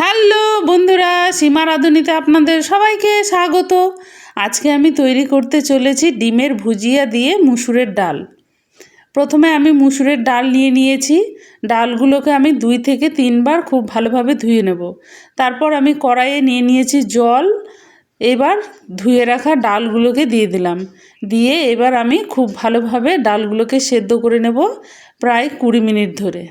Hello বন্ধুরা সীমা রাঁধুনিতে আপনাদের সবাইকে স্বাগত। আজকে আমি তৈরি করতে চলেছি ডিমের ভুজিয়া দিয়ে মুসুরের ডাল। প্রথমে আমি মুসুরের ডাল নিয়ে নিয়েছি। ডালগুলোকে আমি দুই থেকে তিনবার খুব ভালোভাবে ধুয়ে নেব। তারপর আমি কড়াইয়ে নিয়ে নিয়েছি জল। এবার ধুয়ে রাখা ডালগুলোকে দিয়ে দিলাম। দিয়ে এবার আমি খুব ভালোভাবে ডালগুলোকে সেদ্ধ করে নেব প্রায় কুড়ি মিনিট ধরে।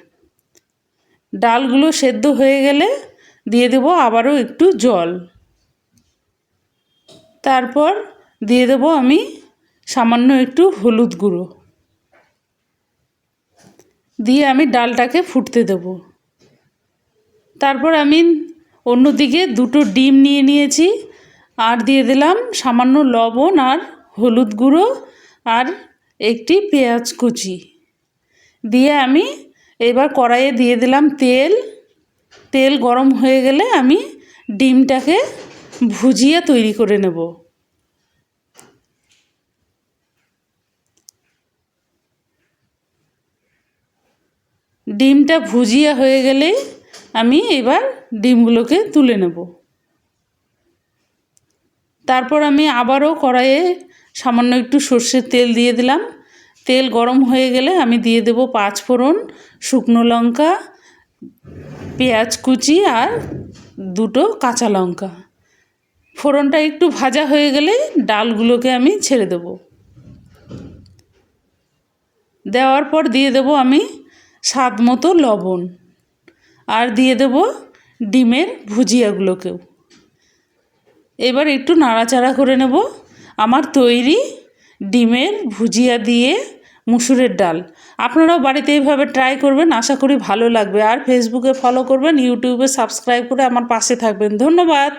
ডালগুলো সেদ্ধ হয়ে গেলে দিয়ে দেব আবারও একটু জল। তারপর দিয়ে দেব আমি সামান্য একটু হলুদ গুঁড়ো। দিয়ে আমি ডালটাকে ফুটতে দেব। তারপর আমি অন্যদিকে দুটো ডিম নিয়ে নিয়েছি। আর দিয়ে দিলাম সামান্য লবণ আর হলুদ গুঁড়ো আর একটি পেঁয়াজ কুচি। দিয়ে আমি এবার কড়াইয়ে দিয়ে দিলাম তেল। তেল গরম হয়ে গেলে আমি ডিমটাকে ভুজিয়ে তৈরি করে নেব। ডিমটা ভুজিয়া হয়ে গেলে আমি এবার ডিমগুলোকে তুলে নেব। তারপর আমি আবারও কড়াইয়ে সামান্য একটু সর্ষের তেল দিয়ে দিলাম। তেল গরম হয়ে গেলে আমি দিয়ে দেব পাঁচ ফোড়ন শুকনো লঙ্কা পেঁয়াজ কুচি আর দুটো কাঁচা লঙ্কা। ফোড়নটা একটু ভাজা হয়ে গেলে ডালগুলোকে আমি ছেড়ে দেব। দেওয়ার পর দিয়ে দেব আমি স্বাদ মতো লবণ আর দিয়ে দেব ডিমের ভুজিয়াগুলোকেও। এবার একটু নাড়াচাড়া করে নেব। আমার তৈরি ডিমের ভুজিয়া দিয়ে মুসুরের ডাল। আপনারাও বাড়িতে এইভাবে ট্রাই করবেন, আশা করি ভালো লাগবে। আর ফেসবুকে ফলো করবেন ইউটিউবে সাবস্ক্রাইব করে আমার পাশে থাকবেন। ধন্যবাদ।